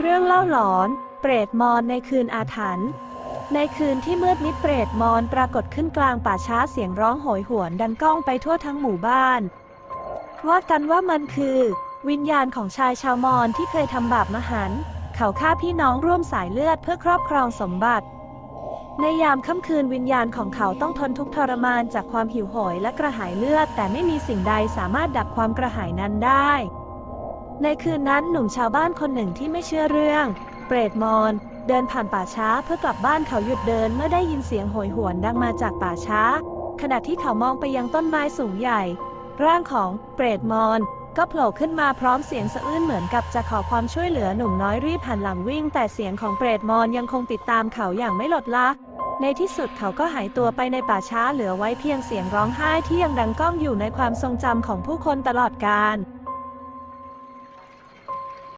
เรื่องเล่าหลอน เปรตมอนในคืนอาถรรพ์ ในคืนที่มืดมิดเปรตมอนปรากฏขึ้นกลางป่าช้าเสียงร้องโหยหวนดังก้องไปทั่วทั้งหมู่บ้าน ว่ากันว่ามันคือ วิญญาณของชายชาวมอญที่เคยทำบาปมหันต์เขาฆ่าพี่น้องร่วมสายเลือดเพื่อครอบครองสมบัติ ในยามค่ำคืนวิญญาณของเขาต้องทนทุกข์ทรมานจากความหิวโหยและกระหายเลือด แต่ไม่มีสิ่งใดสามารถดับความกระหายนั้นได้ ในคืนนั้นหนุ่มชาวบ้านคนหนึ่งที่ไม่เชื่อเรื่อง เปรตมอน เดินผ่านป่าช้าเพื่อกลับบ้านเขาหยุดเดินเมื่อได้ยินเสียงโหยหวนดังมาจากป่าช้า ขณะที่เขามองไปยังต้นไม้สูงใหญ่ ร่างของเปรตมอนก็โผล่ขึ้นมาพร้อมเสียงสะอื้นเหมือนกับจะขอความช่วยเหลือหนุ่มน้อยรีบหันหลังวิ่ง แต่เสียงของเปรตมอนยังคงติดตามเขาอย่างไม่ลดละ ในที่สุดเขาก็หายตัวไปในป่าช้าเหลือไว้เพียงเสียงร้องไห้ที่ยังดังก้องอยู่ในความทรงจำของผู้คนตลอดกาล